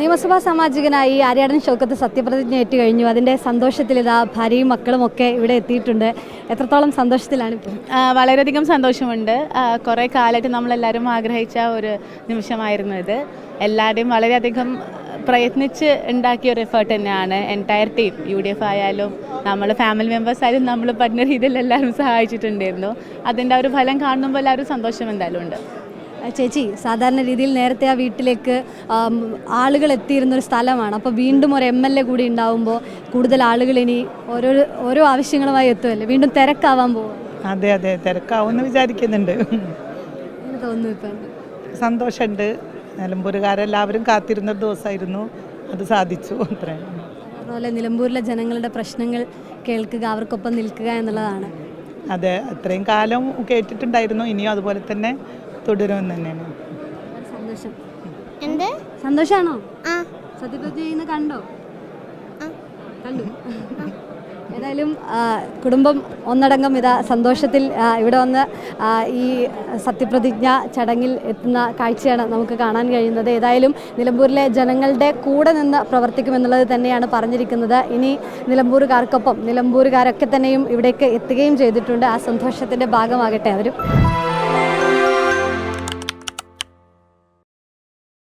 നിയമസഭാ സാമാജികനായി ആര്യാടൻ ഷൗക്കത്ത് സത്യപ്രതിജ്ഞ ഏറ്റു കഴിഞ്ഞു. അതിന്റെ സന്തോഷത്തിൽ ഇതാ ഭാര്യയും മക്കളും ഒക്കെ ഇവിടെ എത്തിയിട്ടുണ്ട്. എത്രത്തോളം സന്തോഷത്തിലാണ് വളരെയധികം സന്തോഷമുണ്ട്. കുറേ കാലമായിട്ട് നമ്മളെല്ലാവരും ആഗ്രഹിച്ച ഒരു നിമിഷമായിരുന്നു ഇത്. എല്ലാവരുടെയും വളരെയധികം പ്രയത്നിച്ച് ഉണ്ടാക്കിയ ഒരു എഫേർട്ട് തന്നെയാണ് entire team U D F ആയാലും നമ്മൾ ഫാമിലി മെമ്പേഴ്സ് ആയാലും നമ്മൾ പറ്റുന്ന രീതിയിൽ എല്ലാവരും സഹായിച്ചിട്ടുണ്ടായിരുന്നു. അതിന്റെ ഒരു ഫലം കാണുമ്പോൾ എല്ലാവരും സന്തോഷം എന്തായാലും ഉണ്ട്. ചേച്ചി സാധാരണ രീതിയിൽ നേരത്തെ ആ വീട്ടിലേക്ക് ആളുകൾ എത്തിയിരുന്ന ഒരു സ്ഥലമാണ്. അപ്പോൾ വീണ്ടും ഒരു എം എൽ എ കൂടി ഉണ്ടാവുമ്പോൾ കൂടുതൽ ആളുകൾ ഇനി ഓരോ ഓരോ ആവശ്യങ്ങളുമായി എത്തുമല്ലേ വീണ്ടും തിരക്കാവാൻ പോകും അതെ അതെ തിരക്കാവുമെന്ന് വിചാരിക്കുന്നുണ്ട്. തോന്നുന്നു ഇപ്പം? സന്തോഷമുണ്ട്. നിലമ്പൂരുകാരെല്ലാവരും കാത്തിരുന്ന ദിവസമായിരുന്നു. അത് സാധിച്ചു അത്രയും അതുപോലെ നിലമ്പൂരിലെ ജനങ്ങളുടെ പ്രശ്നങ്ങൾ കേൾക്കുക അവർക്കൊപ്പം നിൽക്കുക എന്നുള്ളതാണ്. അതെ അത്രയും കാലം കേട്ടിട്ടുണ്ടായിരുന്നു. ഇനിയും അതുപോലെ തന്നെ തുടരുമെന്ന് തന്നെയാണ്. സന്തോഷം. എന്ത്? സന്തോഷാണോ? ആ. സത്യപ്രതിജ്ഞ ചെയ്യുന്ന കണ്ടോ? കണ്ടു. ഏതായാലും കുടുംബം ഒന്നടങ്കം ഇതാ സന്തോഷത്തിൽ ഇവിടെ വന്ന് ഈ സത്യപ്രതിജ്ഞ ചടങ്ങിൽ എത്തുന്ന കാഴ്ചയാണ് നമുക്ക് കാണാൻ കഴിയുന്നത്. ഏതായാലും നിലമ്പൂരിലെ ജനങ്ങളുടെ കൂടെ നിന്ന് പ്രവർത്തിക്കുമെന്നുള്ളത് തന്നെയാണ് പറഞ്ഞിരിക്കുന്നത്. ഇനി നിലമ്പൂരുകാർക്കൊപ്പം നിലമ്പൂരുകാരൊക്കെ തന്നെയും ഇവിടേക്ക് എത്തുകയും ചെയ്തിട്ടുണ്ട്. ആ സന്തോഷത്തിന്റെ ഭാഗമാകട്ടെ അവരും.